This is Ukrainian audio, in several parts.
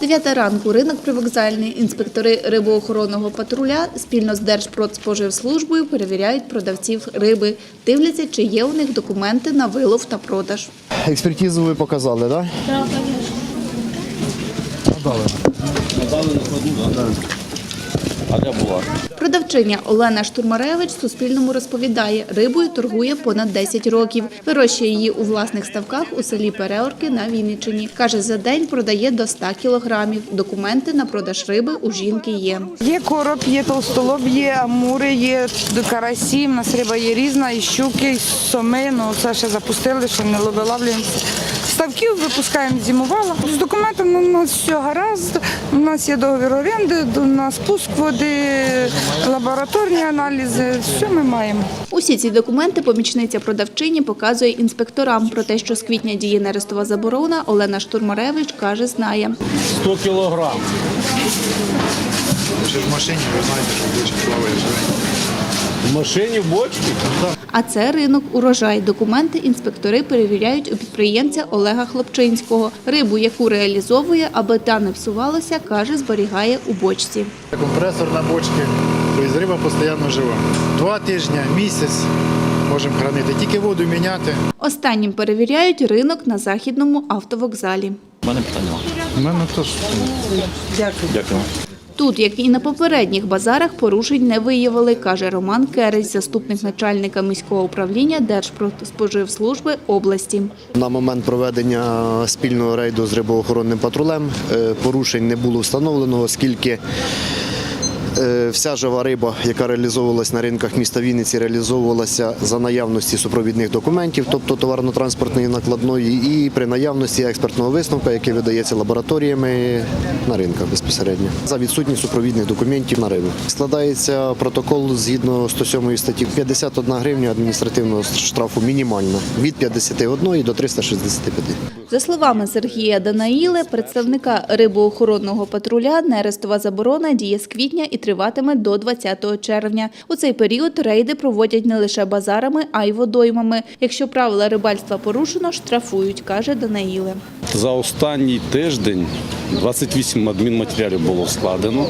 Дев'ята ранку ринок привокзальний. Інспектори рибоохоронного патруля спільно з Держпродспоживслужбою перевіряють продавців риби, дивляться, чи є у них документи на вилов та продаж. Експертизу ви показали, так? Да? А де була? Продавчиня Олена Штурмаревич Суспільному розповідає, рибою торгує понад 10 років. Вирощує її у власних ставках у селі Переорки на Вінниччині. Каже, за день продає до 100 кілограмів. Документи на продаж риби у жінки є. Є короб, є толстолоб, є амури, є карасі, в нас риба є різна, і щуки, і соми. Ну це ще запустили, ще не вилавлюємо. Ставків випускаємо зимувала. З документами у нас все гаразд. У нас є договір оренди, у нас пуск води, лабораторні аналізи. Все ми маємо. Усі ці документи помічниця продавчині показує інспекторам. Про те, що з квітня діє нерестова заборона, Олена Штурмаревич каже, знає. 100 кілограм. Ж в машині, ви знаєте, що більше плаває живе. В машині в бочці? А це ринок урожай. Документи інспектори перевіряють у підприємця Олега Хлопчинського. Рибу, яку реалізовує, аби та не псувалася, каже, зберігає у бочці. Компресор на бочці, тобто риба постійно жива. Два тижні, місяць можемо хранити. Тільки воду міняти. Останнім перевіряють ринок на західному автовокзалі. У мене питання. У мене теж. Дякую. Тут, як і на попередніх базарах, порушень не виявили, каже Роман Кересь, заступник начальника міського управління Держпродспоживслужби області. На момент проведення спільного рейду з рибоохоронним патрулем е, порушень не було встановлено, оскільки вся жива риба, яка реалізовувалась на ринках міста Вінниці, реалізовувалася за наявності супровідних документів, тобто товарно-транспортної накладної, і при наявності експертного висновка, який видається лабораторіями на ринках безпосередньо, за відсутність супровідних документів на рибу. Складається протокол згідно 107 статті 51 гривня адміністративного штрафу мінімально від 51 до 365. За словами Сергія Данаїли, представника рибоохоронного патруля, нерестова заборона діє з квітня і триватиме до 20 червня. У цей період рейди проводять не лише базарами, а й водоймами. Якщо правила рибальства порушено, штрафують, каже Данаїле. За останній тиждень 28 адмінматеріалів було складено.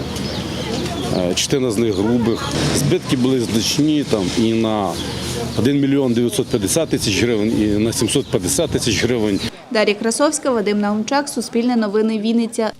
Е, Частина з них грубих. Збитки були значні там і на 1 мільйон 950 тисяч гривень, і на 750 тисяч гривень. Дар'я Красовська, Вадим Наумчак, Суспільне новини Вінниця.